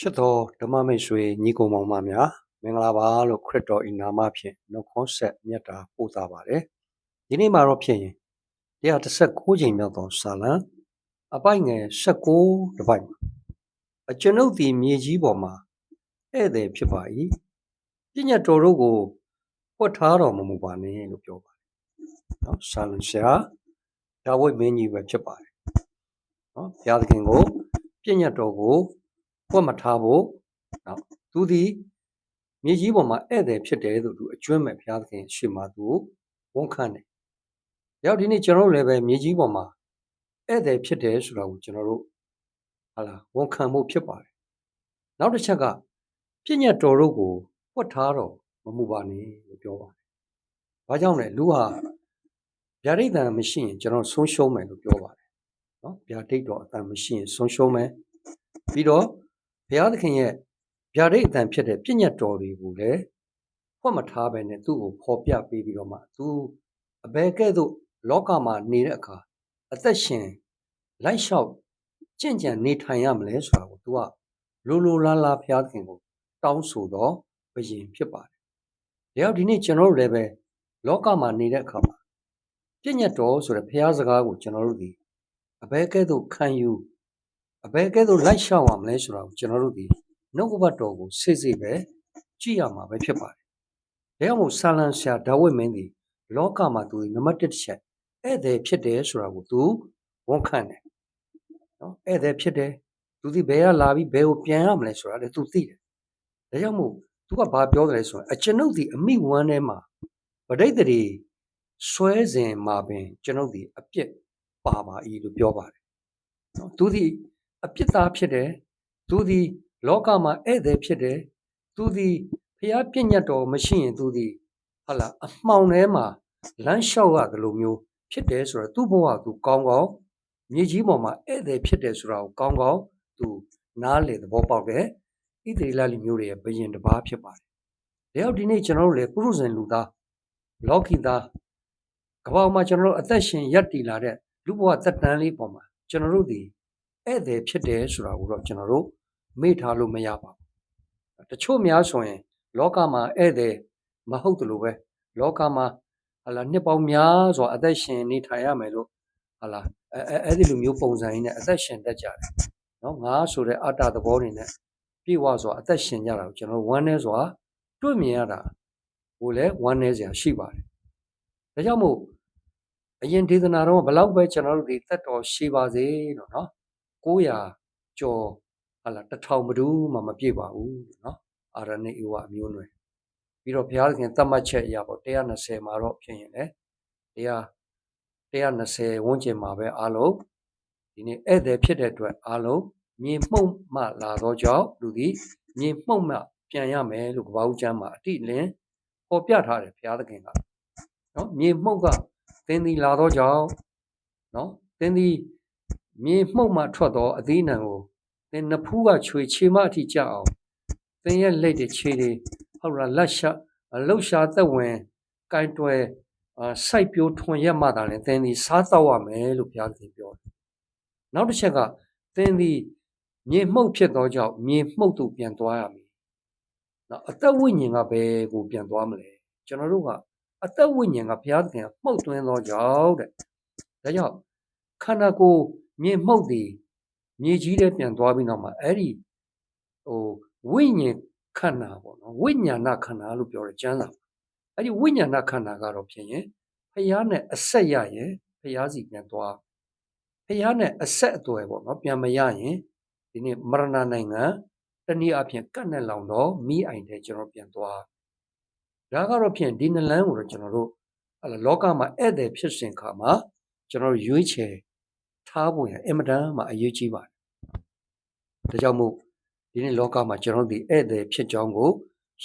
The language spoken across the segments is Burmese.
ချစ်တော်ဓမ္မမိတ်ဆွေညီကိုမောင်မများမင်္ဂလာပါလို့ခရစ်တော်ဤနာမဖြင့်နှုတ်ခွန်းဆက်မြတ်တာပို့သပါတယ်ဒီနေ့မှာတော့ဖြစ်ရင်136ချိန်မြောက်သောစာလံအပိုက်ငယ်16တစ်ပိုက်မှာအကျွန်ုပ်သည်မြေကြီးပေါ်မှာဧည့်သည်ဖြစ်ပါ၏ပညာတော်တို့ကိုဖွက်ထားတော်မမူပါနဲ့လို့ပြောပါတယ်နော်စာလံဆရာဒါဝိဒ်မင်းကြီးပဲဖြစ်ပါတယ်နော်ဘုရားသခင်ကိုပညာတော်ကို ဖွက်မထားဖို့နော်သူသည်မြေကြီးပေါ်မှာဧည့်သည်ဖြစ်တယ်လို့သူအကျွမ်းမဲ့ဘုရားသခင်ရှေ့မှာသူဝန်ခံတယ်ရောက်ဒီနေ့ကျွန်တော်တို့လည်းပဲမြေကြီးပေါ်မှာဧည့်သည်ဖြစ်တယ်ဆိုတာကိုကျွန်တော်တို့ဟာလာဝန်ခံဖို့ဖြစ်ပါတယ်နောက်တစ်ချက်ကပြည့်ညတ်တော်တို့ကိုဖွက်ထားတော့မမှုပါနဲ့လို့ပြောပါတယ်။ဘာကြောင့်လဲလူဟာဗျာဒိတ်တန်မရှိရင်ကျွန်တော်ဆုံးရှုံးမယ်လို့ပြောပါတယ်။နော်ဗျာဒိတ်တော်အတန်မရှိရင်ဆုံးရှုံးမယ်။ပြီးတော့ ဘုရားသခင်ရဲ့ဗျာဒိတ်အတန်ဖြစ်တဲ့ပြည့်ညတ်တော်တွေကိုလည်းဖွက်မထားပဲနဲ့သူ့ကိုဖော်ပြပေးပြီးတော့မှသူအဘယ်ကဲ့သို့လောကမှာနေတဲ့အခါအသက်ရှင်လိုက်လျှောက်ကြင့်ကြံနေထိုင်ရမလဲဆိုတာကို तू ကလိုလိုလားလားဘုရားသခင်ကို တောင်းဆိုတော့ဘယင်ဖြစ်ပါတယ်။ဒါကြောင့်ဒီနေ့ကျွန်တော်တို့လည်းပဲလောကမှာနေတဲ့အခါမှာပြည့်ညတ်တော်ဆိုတဲ့ဘုရားစကားကိုကျွန်တော်တို့ဒီအဘယ်ကဲ့သို့ခံယူ အဘယ်ကဲ့သို့လိုက်ရှောက်ရမလဲဆိုတာကိုကျွန်တော်တို့ဒီနှုတ်ကပတ်တော်ကိုစိတ်စိတ်ပဲကြည့်ရမှာပဲဖြစ်ပါတယ်။ဒါကြောင့်မို့ဆာလန်ဆရာဒါဝိဒ်မင်းဒီလောကမှာသူနံပါတ်1တစ်ချက်ဧည့်သည်ဖြစ်တယ်ဆိုတာကိုသူဝန်ခံတယ်။နော်ဧည့်သည်ဖြစ်တယ်သူဒီဘယ်ကလာပြီးဘယ်ကိုပြန်ရမလဲဆိုတာလည်းသူသိတယ်။ဒါကြောင့်မို့သူကဘာပြောတယ်လဲဆိုရင်အကျွန်ုပ်ဒီအမိဝမ်းထဲမှာဗဒိတ်တရီဆွဲစဉ်မှာပင်ကျွန်ုပ်ဒီအပြစ်ပါပါ၏လို့ပြောပါတယ်။နော်သူဒီ အပြစ်သားဖြစ်တယ်။သူဒီလောကမှာဧည့်သည်ဖြစ်တယ်။သူဒီဖျားပြည့်ညတ်တော်မရှိရင်သူဒီဟာလာအမှောင်ထဲမှာလမ်းလျှောက်ရတယ်လို့မျိုးဖြစ်တယ်ဆိုတော့သူ့ဘဝကသူကောင်းကောင်းမြေကြီးပေါ်မှာဧည့်သည်ဖြစ်တယ်ဆိုတာကိုကောင်းကောင်းသူနားလေသဘောပေါက်တယ်ဣသရေလလူမျိုးတွေရဲ့ဘယင်တစ်ပါးဖြစ်ပါတယ်။ဒါကြောင့်ဒီနေ့ကျွန်တော်တို့လည်းပုရုဇဉ်လူသားလောကီသားကမ္ဘာမှာကျွန်တော်တို့အသက်ရှင်ရပ်တည်လာတဲ့လူဘဝသက်တမ်းလေးပေါ်မှာကျွန်တော်တို့ဒီ ဧည့်သည်ဖြစ်တယ်ဆိုတာကိုတော့ကျွန်တော်တို့မေ့ထားလို့မရပါဘူး။တချို့များဆိုရင် လောကမှာဧည့်သည်မဟုတ်တယ်လို့ပဲလောကမှာဟာလာနှစ်ပေါင်းများစွာအသက်ရှင်နေထိုင်ရမယ်လို့ဟာလာအဲအဲ့ဒီလိုမျိုးပုံစံရင်းနဲ့အသက်ရှင်တတ်ကြတယ်နော်ငါဆိုတဲ့အတ္တသဘောတွေနဲ့ပြေဝစွာအသက်ရှင်ကြတာကိုကျွန်တော်ဝမ်းနေစွာတွေ့မြင်ရတာကိုလည်းဝမ်းနေစရာရှိပါတယ်ဒါကြောင့်မို့အရင်ဒေသနာတော့ဘလောက်ပဲကျွန်တော်တို့ဒီသက်တော်ရှိပါစေလို့နော် 900ကျော်ဟာလာတစ်ထောင်ဘဒူးမှမပြည့်ပါဘူးနော်အာရဏိဧဝအမျိုးနွယ်ပြီးတော့ဘုရားသခင်သတ်မှတ်ချက်အရာပေါ့120မှာတော့ဖြစ်ရင်လေတရား120ဝန်းကျင်မှာပဲအားလုံးဒီနေ့ဧည့်သည်ဖြစ်တဲ့အတွက်အားလုံးမြေမှုန့်မှလာသောကြောင့်လူသည်မြေမှုန့်မှပြန်ရမယ်လို့ကပ္ပဦးကျမ်းမှာအတိလင်းပေါ်ပြထားတယ်ဘုရားသခင်ကနော်မြေမှုန့်ကသင်သည်လာသောကြောင့်နော်သင်သည် မြေမှုန့်မှထွက်သောအသီးနှံကိုသင်နဖူးကချွေချေမအထိကြအောင်သင်ရဲ့လက်တွေခြေတွေဟုတ်လားလက်ရှာလှုပ်ရှားသက်ဝင်ကင်တွယ်စိုက်ပျိုးထွန်ရက်မှသာလဲသင်သည်စားတော့ရမယ်လို့ဘုရားသခင်ပြောတယ်နောက်တစ်ချက်ကသင်သည်မြေမှုန့်ဖြစ်သောကြောင့်မြေမှုန့်သို့ပြန်သွားရမည်။နော်အသက်ဝိညာဉ်ကဘယ်ကိုပြန်သွားမလဲ။ကျွန်တော်တို့ကအသက်ဝိညာဉ်ကဘုရားသခင်ကမှုန့်သွင်းသောကြောင့်တဲ့။ဒါကြောင့်ခန္ဓာကိုယ် မြေမှုန့်သည်မြေကြီးထဲပြန်သွားပြီးနောက်မှာအဲ့ဒီဟိုဝိညာဉ်ခန္ဓာပေါ့နော်ဝိညာဏခန္ဓာလို့ပြောတယ်ကျမ်းစာအဲ့ဒီဝိညာဏခန္ဓာကတော့ဖြစ်ရင်ဖျားနဲ့အဆက်ရရင်ဖျားစီပြန်သွားဖះနဲ့အဆက်အသွယ်ပေါ့နော်ပြန်မရရင်ဒီနေ့မရဏနိုင်ငံတနည်းအားဖြင့်ကတ်နဲ့လောင်တော့မိအိုင်တဲ့ကျွန်တော်ပြန်သွားဒါကတော့ဖြင့်ဒီနလန်းကိုတော့ကျွန်တော်တို့အလောကမှာဧည့်သည်ဖြစ်စဉ်ခါမှာကျွန်တော်ရွေးချယ် ထားဖို့ရအင်မတန်မှအရေးကြီးပါတယ်ဒါကြောင့်မို့ဒီနေ့လောကမှာကျွန်တော်တို့ဒီဧည့်သည်ဖြစ်ကြောင်းကို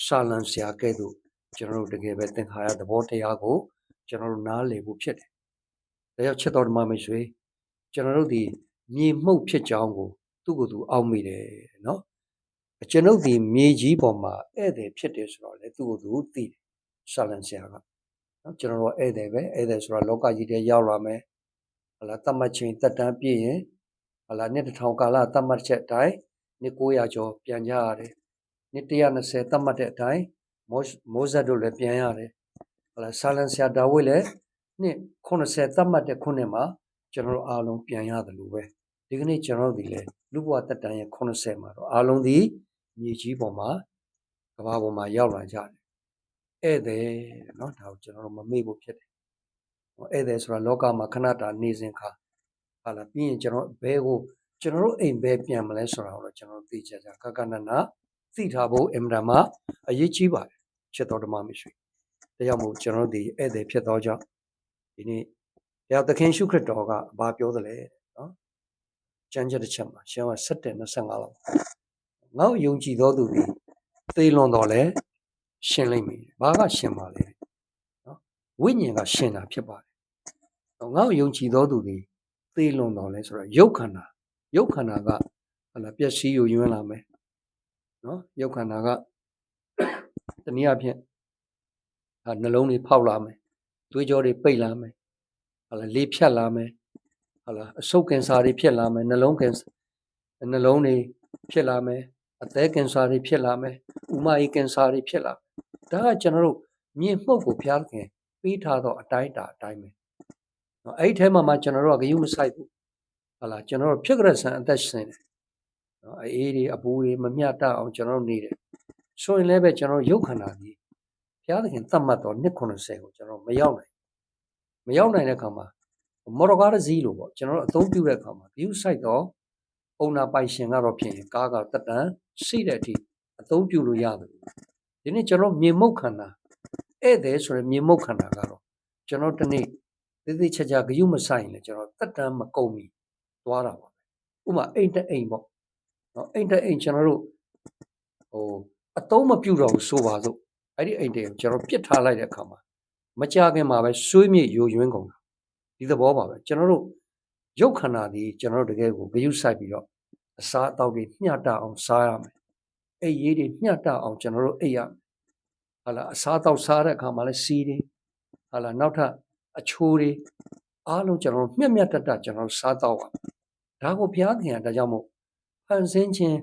စာလံဆရာကဲ့သို့ကျွန်တော်တို့တကယ်ပဲသင်္ခါရသဘောတရားကိုကျွန်တော်တို့နားလည်ဖို့ဖြစ်တယ်ဒါကြောင့်ချစ်တော်ဓမ္မမိတ်ဆွေကျွန်တော်တို့ဒီမြေမှုတ်ဖြစ်ကြောင်းကို သူ့ကိုယ်သူအောက်မိတယ်နော်ကျွန်ုပ်ဒီမြေကြီးပေါ်မှာဧည့်သည်ဖြစ်တယ်ဆိုတော့လေသူ့ကိုယ်သူသိတယ်ဆာလန်ဆရာကနော်ကျွန်တော်တို့ဧည့်သည်ပဲဧည့်သည်ဆိုတာလောကကြီးထဲရောက်လာမယ် ဟလာတတ်မှတ်ချိန်တက်တန်းပြည့်ရင်ဟလာနှစ်1000ကာလတတ်မှတ်ချက်တိုင်းနှစ်900ကျော်ပြန်ကြရတယ်နှစ်120တတ်မှတ်တဲ့အတိုင်းမိုးဇက်တို့လည်းပြန်ရတယ်ဟလာဆာလန်ဆရာဒါဝိဒ်လည်းနှစ်90တတ်မှတ်တဲ့ခုနှစ်မှာကျွန်တော်အားလုံးပြန်ရတယ်လို့ပဲဒီကနေ့ကျွန်တော်ဒီလေလူဘဝတက်တန်းရဲ့90မှာတော့အားလုံးဒီမြေကြီးပေါ်မှာကဘာပေါ်မှာရောက်လာကြတယ်ဧည့်သည်တဲ့နော်ဒါကိုကျွန်တော်တို့မမေ့ဖို့ဖြစ်တယ် ဧည့်သည်ဆိုတာလောကမှာခဏတာနေစဉ်ခါဟာလာပြီးရင်ကျွန်တော်ဘဲကိုကျွန်တော်တို့အိမ်ဘဲပြန်မလဲဆိုတာကိုတော့ကျွန်တော်သိချင်ကြကကနနာသိထားဖို့အင်မတန်မှအရေးကြီးပါတယ်ချက်တော်ဓမ္မမရှိဒါကြောင့်မို့ကျွန်တော်တို့ဒီဧည့်သည်ဖြစ်သောကြောင့်ဒီနေ့တရားသခင်ရှုခရစ်တော်ကဘာပြောသလဲနော်ကျမ်းချက်တစ်ချက်မှာရှင်းက7 25လောက်ငေါ့ယုံကြည်သောသူသည်သေလွန်တော်လဲရှင်းလိမ့်မယ်ဘာကရှင်းပါလဲနော်ဝိညာဉ်ကရှင်းတာဖြစ်ပါတယ် ငေါ့ယုံကြည်သောသူသည်သေလွန်တော်လဲဆိုတော့ယုတ်ခန္ဓာယုတ်ခန္ဓာကဟလာပျက်စီးယူယွင်းလာမယ်နော်ယုတ်ခန္ဓာကတနည်းအားဖြင့်ဟာနှလုံးတွေဖောက်လာမယ်သွေးကြောတွေပိတ်လာမယ်ဟာလာလေဖြတ်လာမယ်ဟာလာအဆုတ်ကင်ဆာတွေဖြစ်လာမယ်နှလုံးကင်ဆာနှလုံးတွေဖြစ်လာမယ်အသည်းကင်ဆာတွေဖြစ်လာမယ်ဥမာယီကင်ဆာတွေဖြစ်လာဒါကကျွန်တော်တို့မြင်မှုတ်ကိုဖျားခင်ပေးထားသောအတိုင်းတာအတိုင်းပဲ နော်အဲ့ဒီထဲမှာမှကျွန်တော်တို့ကဂယုမဆိုင်ဘူးဟာလာကျွန်တော်တို့ဖြစ်ကြတဲ့ဆန်အသက်ရှင်တယ်နော်အေးတွေအပူတွေမမျှတအောင်ကျွန်တော်တို့နေတယ်ဆိုရင်လည်းပဲကျွန်တော်ရုပ်ခန္ဓာကြီးဘုရားသခင်သတ်မှတ်တော်နှစ်90ကိုကျွန်တော်မရောက်နိုင်မရောက်နိုင်တဲ့အခါမှာမော်တော်ကားတစ်စီးလို့ပေါ့ကျွန်တော်တို့အသုံးပြုတဲ့အခါမှာ view site တော့အုံနာပိုင်ရှင်ကတော့ဖြစ်ရင်ကားကတက်တန်ရှိတဲ့အထိအသုံးပြုလို့ရတယ်ဒီနေ့ကျွန်တော်မြေမုတ်ခန္ဓာဧည့်သည်ဆိုရင်မြေမုတ်ခန္ဓာကတော့ကျွန်တော်ဒီနေ့ သေသေးချာချာဂယုမဆိုင်လေကျွန်တော်တက်တန်မကုန်ပြီသွားတာပါဥမာအိမ်တအိမ်ပေါ့နော်အိမ်တအိမ်ကျွန်တော်တို့ဟိုအသုံးမပြုတော့ဘူးဆိုပါစို့အဲ့ဒီအိမ်တအိမ်ကျွန်တော်ပြစ်ထားလိုက်တဲ့အခါမှာမကြခင်မှာပဲဆွေးမြေ့ယိုယွင်းကုန်တာဒီသဘောပါပဲကျွန်တော်တို့ရုပ်ခန္ဓာဒီကျွန်တော်တို့တကယ်ကိုဂယုဆိုင်ပြီးတော့အစားအသောက်တွေမျှတအောင်စားရမယ်အိပ်ရေးတွေမျှတအောင်ကျွန်တော်တို့အိပ်ရမယ်ဟာလာအစားအသောက်စားတဲ့အခါမှာလည်းစီးတွေဟာလာနောက်ထပ် အချိုးတွေအားလုံးကျွန်တော်တို့မျက်မျက်တတကျွန်တော်တို့စားတော့ပါဒါကိုဘုရားခင်ကဒါကြောင့်မို့ဖန်ဆင်းခြင်း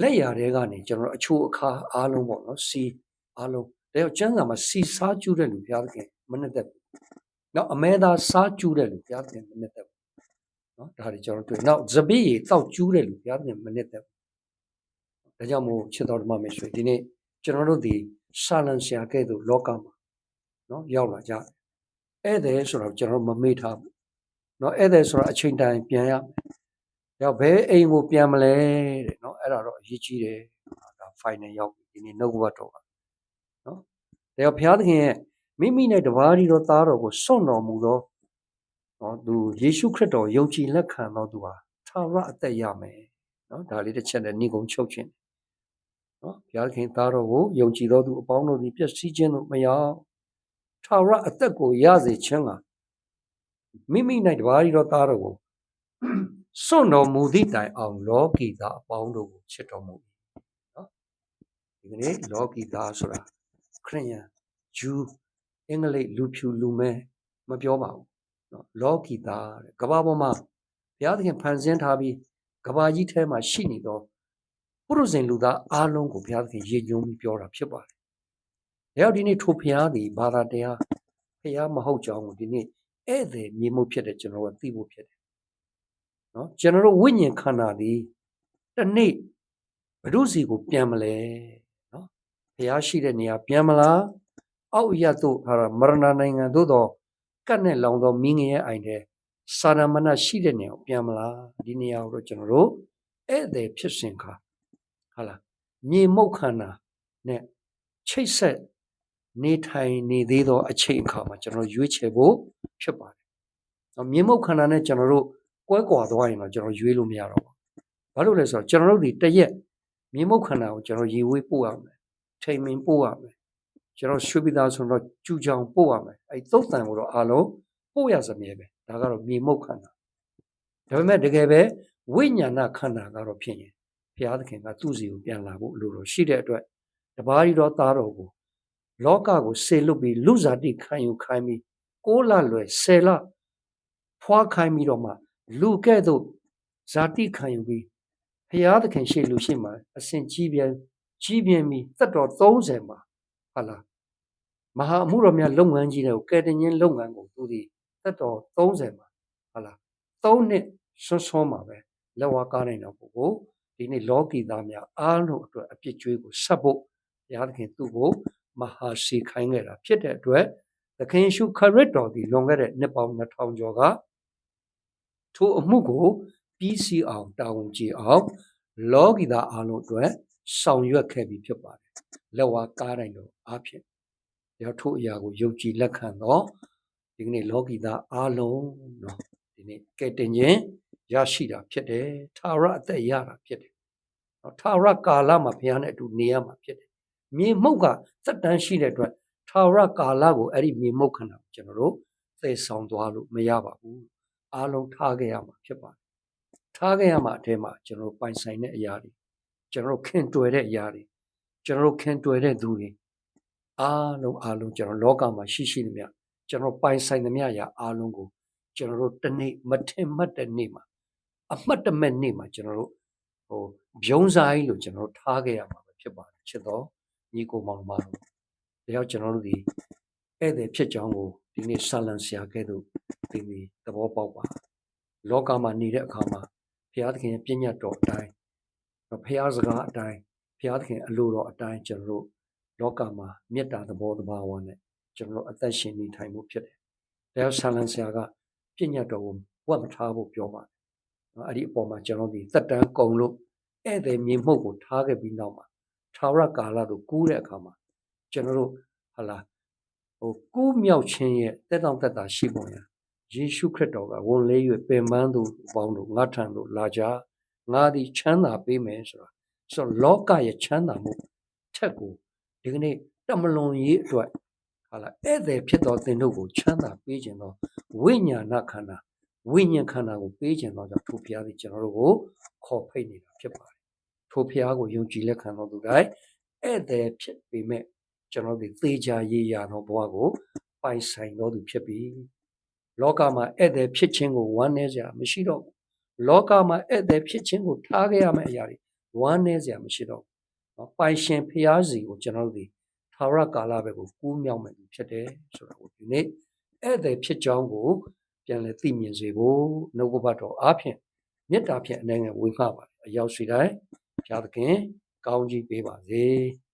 လက်ရာတွေကနေကျွန်တော်တို့အချိုးအခါအားလုံးပေါ့နော်စီအားလုံးဒါကြောင့်ကျမ်းစာမှာစီစားကျူးတဲ့လူဘုရားခင်မနဲ့သက်ဘူးနောက်အမဲသားစားကျူးတဲ့လူဘုရားခင်မနဲ့သက်ဘူးနော်ဒါတွေကျွန်တော်တွေ့နောက်ဇပိရေတောက်ကျူးတဲ့လူဘုရားခင်မနဲ့သက်ဘူးဒါကြောင့်မို့ချစ်တော်ဓမ္မမိတ်ဆွေဒီနေ့ကျွန်တော်တို့ဒီစာလန်ဆရာကဲ့သို့လောကမှာနော်ရောက်လာကြတယ် ဧည့်သည်ဆိုတော့ကျွန်တော်မမေ့ထားဘူးနော်ဧည့်သည်ဆိုတော့အချိန်တိုင်းပြန်ရမယ်ရောက်ဘယ်အိမ်ကိုပြန်မလဲတဲ့နော်အဲ့ဒါတော့အရေးကြီးတယ်ဒါ final ရောက်ပြီဒီနေ့နှုတ်ကပတ်တော်ကနော်ဒါကြောင့်ဘုရားသခင်ရဲ့မိမိနဲ့တပါးဒီတော်သားတော်ကိုစွန့်တော်မူသောနော်သူယေရှုခရစ်တော်ယုံကြည်လက်ခံတော်သူဟာသာရအသက်ရမယ်နော်ဒါလေးတစ်ချက်နဲ့ညီကုံချုပ်ခြင်းနော်ဘုရားခင်သားတော်ကိုယုံကြည်တော်သူအပေါင်းတို့သည်ပျက်စီးခြင်းတို့မရောက် ထာဝရအသက်ကိုရစေခြင်းကမိမိ၌တပါးဒီတော်သားတော်ကိုစွန့်တော်မူသည့်တိုင်အောင်လောကီသားအပေါင်းတို့ကိုချစ်တော်မူ၏နော်ဒီကနေ့လောကီသားဆိုတာခရိယန်ဂျူးအင်္ဂလိပ်လူဖြူလူမဲမပြောပါဘူးနော်လောကီသားတဲ့ကဘာပေါ်မှာဘုရားသခင်ဖန်ဆင်းထားပြီးကဘာကြီးထဲမှာရှိနေသောပုရုဇဉ်လူသားအားလုံးကိုဘုရားသခင်ရည်ညွှန်းပြီးပြောတာဖြစ်ပါတယ်။ ဒါကြောင့်ဒီနေ့ထိုဘုရားသည်ဘာသာတရားဘုရားမဟုတ်ကြောင်းကိုဒီနေ့ဧည့်သည်မြေမှုဖြစ်တဲ့ကျွန်တော်ကသိဖို့ဖြစ်တယ်။နော်ကျွန်တော်တို့ဝိညာဉ်ခန္ဓာသည်တနေ့ဘုရုစီကိုပြန်မလဲနော်ဘုရားရှိတဲ့နေရာပြန်မလားအောက်ရသို့ဟာမရဏနိုင်ငံသို့တော့ကတ်နဲ့လောင်သောမင်းငရဲ့အိုင်တဲ့စာရမဏရှိတဲ့နေရာကိုပြန်မလားဒီနေရာကိုတော့ကျွန်တော်တို့ဧည့်သည်ဖြစ်စဉ်ခါဟာလားမြေမုတ်ခန္ဓာနဲ့ချိတ်ဆက် နေထိုင်နေသေးသောအချိန်အခါမှာကျွန်တော်ရွေးချယ်ဖို့ဖြစ်ပါတယ်။တော့မြေမုတ်ခန္ဓာနဲ့ကျွန်တော်တို့ကွဲကွာသွားရင်တော့ကျွန်တော်ရွေးလို့မရတော့ဘူး။ဘာလို့လဲဆိုတော့ကျွန်တော်တို့ဒီတရက်မြေမုတ်ခန္ဓာကိုကျွန်တော်ရေဝေးပို့ရမယ်။ထိန်မင်ပို့ရမယ်။ကျွန်တော်ရွှေပြည်သားဆိုတော့ကျူချောင်ပို့ရမယ်။အဲသုတ်တန်ကိုတော့အားလုံးပို့ရစမြဲပဲ။ဒါကတော့မြေမုတ်ခန္ဓာ။ဒါပေမဲ့တကယ်ပဲဝိညာဏခန္ဓာကတော့ဖြစ်ရင်ဘုရားသခင်ကသူ့စီကိုပြန်လာဖို့လိုတော့ရှိတဲ့အတွက်တပါးရီတော်သားတော်ကို လောကကိုဆေလွတ်ပြီးလူစားတိခံယူခိုင်းပြီးကိုးလလွယ်ဆယ်လဖွားခိုင်းပြီးတော့မှလူကဲ့သို့ဇာတိခံယူပြီးဖရာသခင်ရှိလူရှိမှအစဉ်ကြီးပြန်ကြီးပြင်းပြီးသက်တော်30မှာဟာလားမဟာအမှုတော်များလုပ်ငန်းကြီးတွေကိုကယ်တင်ခြင်းလုပ်ငန်းကိုသူဒီသက်တော်30မှာဟာလား3နှစ်ဆွန်းဆွန်းမှာပဲလက်ဝါးကားနိုင်တော့ပုဂ္ဂိုလ်ဒီနေ့လောကီသားများအားလုံးအတွက်အပြစ်ကြွေးကိုဆက်ဖို့ဘုရားသခင်သူ့ကို မဟာစီခိုင်းခဲ့တာဖြစ်တဲ့အတွက်သခင်ယေရှုခရစ်တော်သည်လွန်ခဲ့တဲ့နှစ်ပေါင်း2000ကျော်ကထိုအမှုကိုပြီးစီအောင်တာဝန်ကြည့်အောင်လောကီသားအလုံးအတွက်ဆောင်ရွက်ခဲ့ပြီးဖြစ်ပါတယ်လက်ဝါးကားတိုင်းတို့အားဖြင့်ရောက်ထိုအရာကိုယုံကြည်လက်ခံတော့ဒီကနေ့လောကီသားအလုံးနော်ဒီနေ့ကဲတင်ခြင်းရရှိတာဖြစ်တယ်ထာဝရအသက်ရတာဖြစ်တယ်နော်ထာဝရကာလမှာဘုရားနဲ့အတူနေရမှာဖြစ်တယ် မြေမှုန့်ကသက်တမ်းရှိတဲ့အတွက်ထာဝရကာလကိုအဲ့ဒီမြေမှုန့်ခန္ဓာကိုကျွန်တော်တို့သိဆောင်သွားလို့မရပါဘူးအားလုံးထားခဲ့ရမှာဖြစ်ပါတယ်ထားခဲ့ရမှာအထဲမှာကျွန်တော်တို့ပိုင်ဆိုင်တဲ့အရာတွေကျွန်တော်တို့ခင်တွယ်တဲ့အရာတွေကျွန်တော်တို့ခင်တွယ်တဲ့သူတွေအားလုံးအားလုံးကျွန်တော်လောကမှာရှိရှိသမျှကျွန်တော်ပိုင်ဆိုင်သမျှအရာအားလုံးကိုကျွန်တော်တို့တစ်နေ့မထင်မှတ်တဲ့နေ့မှာအမှတ်တမဲ့နေ့မှာကျွန်တော်တို့ဟိုဂျုံဆိုင်လို့ကျွန်တော်တို့ထားခဲ့ရမှာပဲဖြစ်ပါတယ်ချစ်တော် ညီကိုမောင်မတို့ဒါကြောင့်ကျွန်တော်တို့ဒီဧည့်သည်ဖြစ်ကြောင်းကိုဒီနေ့ဆာလံဆရာကဲ့သို့ဒီဒီသဘောပေါက်ပါလောကမှာနေတဲ့အခါမှာဘုရားသခင်ရဲ့ပြည့်ညတ်တော်အတိုင်းဘုရားစကားအတိုင်းဘုရားသခင်အလိုတော်အတိုင်းကျွန်တော်တို့လောကမှာမေတ္တာသဘောတဘာဝနဲ့ကျွန်တော်တို့အသက်ရှင်နေထိုင်မှုဖြစ်တယ်။ဒါကြောင့်ဆာလံဆရာကပြည့်ညတ်တော်ကိုဝတ်မထားဖို့ပြောပါတယ်။နော်အဲ့ဒီအပေါ်မှာကျွန်တော်ဒီသက်တမ်းကုံလို့ဧည့်သည်မြေမှုတ်ကိုထားခဲ့ပြီးနောက်မှာ ထာဝရကာလတို့ကူးတဲ့အခါမှာကျွန်တော်တို့ဟလာဟိုကူးမြောက်ခြင်းရဲ့တက်တောင့်တက်တာရှိပုံရယေရှုခရစ်တော်ကဝန်လေး၍ပင်ပန်းသူပေါင်းတို့ငါထံသို့လာကြငါသည်ချမ်းသာပေးမယ်ဆိုတာဆိုတော့လောကရဲ့ချမ်းသာမှုထက်ကိုဒီကနေ့တမလွန်ရေးအတွက်ဟာလာဧည့်သည်ဖြစ်တော်သင်တို့ကိုချမ်းသာပေးခြင်းသောဝိညာဏခန္ဓာဝိညာဉ်ခန္ဓာကိုပေးခြင်းသောကြောင့်ထိုဘုရားသည်ကျွန်တော်တို့ကိုခေါ်ဖိတ်နေတာဖြစ်ပါတယ် ထိုဘုရားကိုယုံကြည်လက်ခံတော်သူတိုင်းဧည့်သည်ဖြစ်ပေမဲ့ကျွန်တော်တို့သေချာရေးရသောဘဝကိုပိုင်ဆိုင်တော်သူဖြစ်ပြီလောကမှာဧည့်သည်ဖြစ်ခြင်းကိုဝမ်းနည်းစရာမရှိတော့ဘူးလောကမှာဧည့်သည်ဖြစ်ခြင်းကိုထားခဲ့ရမယ့်အရာတွေဝမ်းနည်းစရာမရှိတော့ဘူးနော်ပိုင်ရှင်ဖျားစီကိုကျွန်တော်တို့ဒီသာဝရကာလဘက်ကိုကူးမြောက်မယ်ဖြစ်တယ်ဆိုတာကိုဒီနေ့ဧည့်သည်ဖြစ်ကြောင်းကိုပြန်လည်သိမြင်စေဖို့နှုတ်ကပတ်တော်အားဖြင့်မေတ္တာဖြင့်အနေငယ်ဝေငှပါတယ်အရောက်စီတိုင်း ဘုရားသခင်ကောင်းကြီးပေးပါစေ။